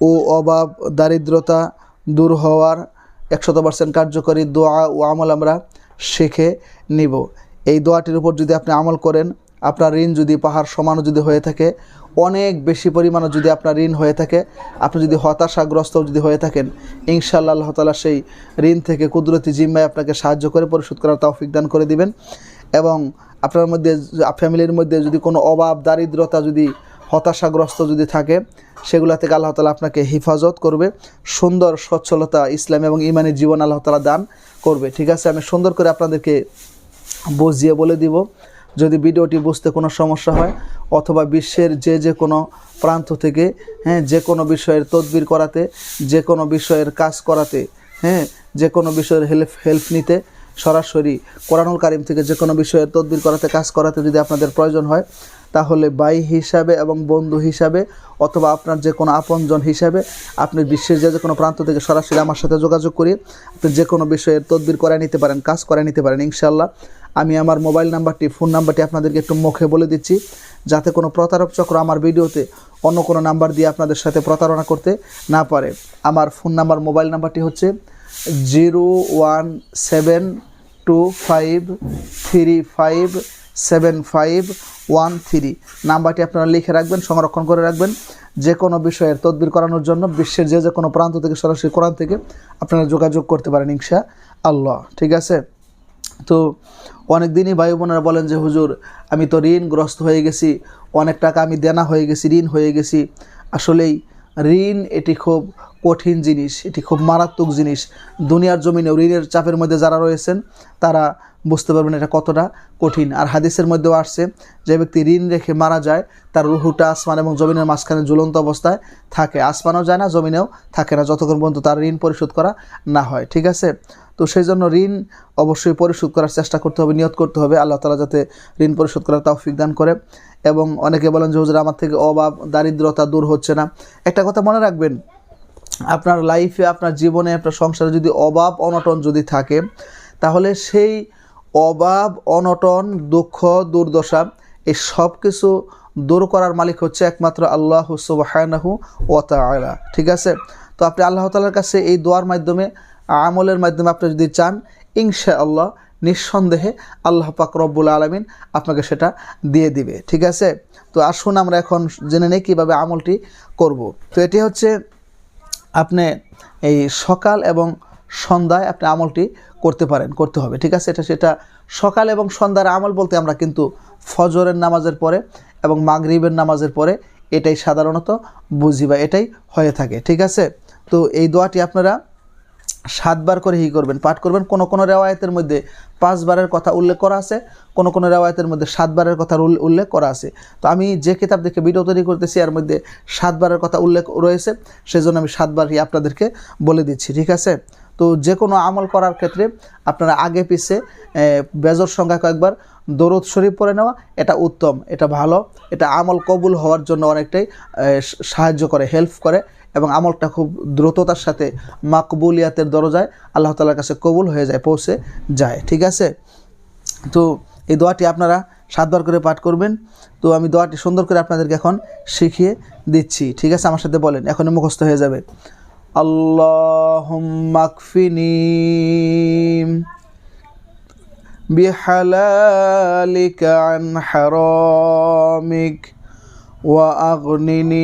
ও অভাব, দারিদ্রতা দূর হওয়ার একশত পার্সেন্ট কার্যকরী দোয়া ও আমল আমরা শিখে নিব। এই দোয়াটির উপর যদি আপনি আমল করেন, আপনার ঋণ যদি পাহাড় সমানও যদি হয়ে থাকে, অনেক বেশি পরিমাণে যদি আপনার ঋণ হয়ে থাকে, আপনি যদি হতাশাগ্রস্ত যদি হয়ে থাকেন, ইনশাআল্লাহ আল্লাহ তালা সেই ঋণ থেকে কুদরতি জিম্মায় আপনাকে সাহায্য করে পরিশোধ করার তৌফিক দান করে দিবেন। এবং আপনার মধ্যে ফ্যামিলির মধ্যে যদি কোনো অভাব, দারিদ্রতা যদি হতাশাগ্রস্ত যদি থাকে, সেগুলো থেকে আল্লাহ তালা আপনাকে হেফাজত করবে। সুন্দর, সচ্ছলতা, ইসলাম এবং ইমানের জীবন আল্লাহ তালা দান করবে। ঠিক আছে, আমি সুন্দর করে আপনাদেরকে বুঝিয়ে বলে দিব। যদি ভিডিওটি বুঝতে কোনো সমস্যা হয়, অথবা বিশ্বের যে যে কোনো প্রান্ত থেকে হ্যাঁ যে কোনো বিষয়ের তদবির করাতে, যে কোনো বিষয়ের কাজ করাতে হ্যাঁ যে কোনো বিষয়ের হেল্প হেল্প নিতে সরাসরি কোরআনুল কারিম থেকে যে কোনো বিষয়ে তদবির করাতে, কাজ করাতে যদি আপনাদের প্রয়োজন হয়, তাহলে বাই হিসাবে এবং বন্ধু হিসাবে অথবা আপনার যে কোনো আপনজন হিসাবে আপনি বিশ্বের যে কোনো প্রান্ত থেকে সরাসরি আমার সাথে যোগাযোগ করি আপনি যে কোনো বিষয়ের তদবির করায় নিতে পারেন, কাজ করায় নিতে পারেন ইনশাল্লাহ আমি আমার মোবাইল নাম্বারটি, ফোন নাম্বারটি আপনাদেরকে একটু মুখে বলে দিচ্ছি, যাতে কোনো প্রতারক চক্র আমার ভিডিওতে অন্য কোনো নাম্বার দিয়ে আপনাদের সাথে প্রতারণা করতে না পারে। আমার ফোন নাম্বার, মোবাইল নাম্বারটি হচ্ছে zero one seven two five three five seven five one three নাম্বারটি আপনারা লিখে রাখবেন, সংরক্ষণ করে রাখবেন। যে কোনো বিষয়ের তদবির করানোর জন্য বিশ্বের যে যে কোনো প্রান্ত থেকে সরাসরি কোরআন থেকে আপনারা যোগাযোগ করতে পারেন ইনশা আল্লাহ ঠিক আছে? তো অনেক দিনই ভাই বোনেরা বলেন যে, হুজুর, আমি তো ঋণগ্রস্ত হয়ে গেছি, অনেক টাকা আমি দেনা হয়ে গেছি, ঋণ হয়ে গেছি। আসলেই ঋণ এটি খুব কঠিন জিনিস, এটি খুব মারাত্মক জিনিস। দুনিয়ার জমিনে ঋণের চাপের মধ্যে যারা রয়েছেন, তারা বুঝতে পারবেন এটা কতটা কঠিন। আর হাদিসের মধ্যেও আসছে, যে ব্যক্তি ঋণ রেখে মারা যায়, তার রুহুটা আসমান এবং জমিনের মাঝখানে ঝুলন্ত অবস্থায় থাকে। আসমানও যায় না, জমিনেও থাকে না, যতক্ষণ পর্যন্ত তার ঋণ পরিশোধ করা না হয়, ঠিক আছে? তো সেই জন্য ঋণ অবশ্যই পরিশোধ করার চেষ্টা করতে হবে, নিয়ত করতে হবে, আল্লাহ তালা যাতে ঋণ পরিশোধ করার তৌফিক দান করে। এবং অনেকে বলেন যে, হুজুর, আমার থেকে অভাব, দারিদ্রতা দূর হচ্ছে না। একটা কথা মনে রাখবেন আপনার লাইফে আপনার জীবনে, আপনার সংসারে যদি অভাব, অনটন যদি থাকে, তাহলে সেই অভাব, অনটন, দুঃখ, দুর্দশা, এই সব কিছু দূর করার মালিক হচ্ছে একমাত্র আল্লাহ সুবাহানাহু ও তালা ঠিক আছে? তো আপনি আল্লাহ তালার কাছে এই দোয়ার মাধ্যমে, আমলের মাধ্যমে আপনি যদি চান ইনশা আল্লাহ নিঃসন্দেহে আল্লাহ পাক রব্বুল আলমিন আপনাকে সেটা দিয়ে দিবে। ঠিক আছে? তো আসুন আমরা এখন জেনে নেই কীভাবে আমলটি করব। তো এটি হচ্ছে আপনি এই সকাল এবং সন্ধ্যায় আপনি আমলটি করতে পারেন, করতে হবে, ঠিক আছে? এটা সেটা সকাল এবং সন্ধ্যার আমল বলতে আমরা কিন্তু ফজরের নামাজের পরে এবং মাগরিবের নামাজের পরে এটাই সাধারণত বুঝি বা এটাই হয়ে থাকে, ঠিক আছে? তো এই দোয়াটি আপনারা সাতবার করে হি করবেন, পাঠ করবেন। কোনো কোনো রেওয়ায়তের মধ্যে পাঁচবারের কথা উল্লেখ করা আছে, কোনো কোনো রেওয়ায়তের মধ্যে সাতবারের কথা উল্লেখ করা আছে। তো আমি যে কিতাব দেখে ভিডিও তৈরি করতেছি, এর মধ্যে সাতবারের কথা উল্লেখ রয়েছে, সেজন্য আমি সাতবারই আপনাদেরকে বলে দিচ্ছি, ঠিক আছে? তো যে কোনো আমল করার ক্ষেত্রে আপনারা আগে পিছে বেজর সংখ্যা কয়েকবার দরদ শরীফ পরে নেওয়া, এটা উত্তম, এটা ভালো, এটা আমল কবুল হওয়ার জন্য অনেকটাই সাহায্য করে, হেল্প করে। এবং আমলটা খুব দ্রুততার সাথে মাকবুলিয়াতের দরজায় আল্লাহ তালার কাছে কবুল হয়ে যায় পৌঁছে যায় ঠিক আছে তো এই দোয়াটি আপনারা সাতবার করে পাঠ করবেন তো আমি দোয়াটি সুন্দর করে আপনাদেরকে এখন শিখিয়ে দিচ্ছি ঠিক আছে আমার সাথে বলেন এখনই মুখস্থ হয়ে যাবে আল্লাহ মাকফিনি بحلالك عن حرامك وأغنني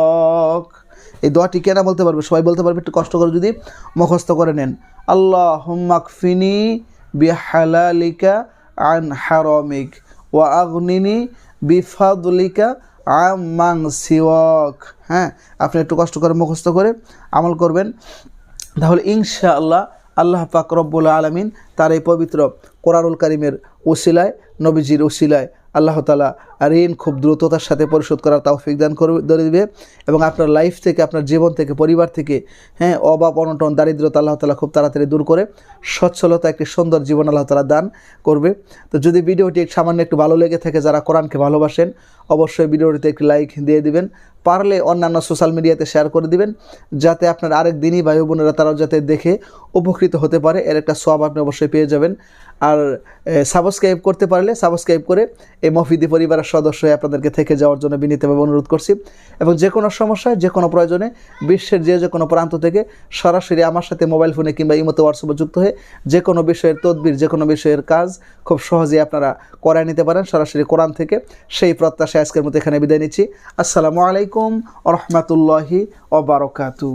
এই দোয়াটি কেনা বলতে পারবে? সবাই বলতে পারবে, একটু কষ্ট করে যদি মুখস্থ করে নেন। আল্লাহ হুম্মাকফিনি বিহালালিকা আন হারমিক ওয়া আগনিনি বিফাদলিকা আমাং সিওয়াক। হ্যাঁ আপনি একটু কষ্ট করে মুখস্থ করে আমল করবেন। তাহলে ইনশাআল্লাহ আল্লাহ পাক রব্বুল আলমিন তার এই পবিত্র কোরআনুল কারিমের ওসিলায়, নবীজির ওসিলায় আল্লাহ তালা ঋণ খুব দ্রুততার সাথে পরিশোধ করার তৌফিক দান করে, ধরে দিবে। এবং আপনার লাইফ থেকে, আপনার জীবন থেকে, পরিবার থেকে হ্যাঁ অভাব, অনটন, দারিদ্রতা আল্লাহ তালা খুব তাড়াতাড়ি দূর করে, সচ্ছলতা, একটি সুন্দর জীবন আল্লাহ তালা দান করবে। তো যদি ভিডিওটি সামান্য একটু ভালো লেগে থাকে, যারা কোরআনকে ভালোবাসেন, অবশ্যই ভিডিওটিতে একটি লাইক দিয়ে দিবেন। পারলে অন্যান্য সোশ্যাল মিডিয়াতে শেয়ার করে দিবেন, যাতে আপনার আরেক দিনই ভাই বোনেরা তারাও যাতে দেখে উপকৃত হতে পারে। এর একটা সব আপনি অবশ্যই পেয়ে যাবেন। আর সাবস্ক্রাইব করতে পারলে সাবস্ক্রাইব করে, এই মফিদি পরিবারের সদস্য হয়ে আপনাদেরকে থেকে যাওয়ার জন্য বিনীতভাবে অনুরোধ করছি। এবং যে কোনো সমস্যায়, যে কোনো প্রয়োজনে বিশ্বের যে যে কোনো প্রান্ত থেকে সরাসরি আমার সাথে মোবাইল ফোনে কিংবা ইমতো হোয়াটসঅ্যাপে যুক্ত হয়ে যে কোনো বিষয়ের তদবির, যে কোনো বিষয়ের কাজ খুব সহজেই আপনারা করায় নিতে পারেন সরাসরি কোরআন থেকে। সেই প্রত্যাশা আজকের মতো এখানে বিদায় নিচ্ছি। আসসালামু আলাইকুম রহমতুল্লাহি ওবরকাতু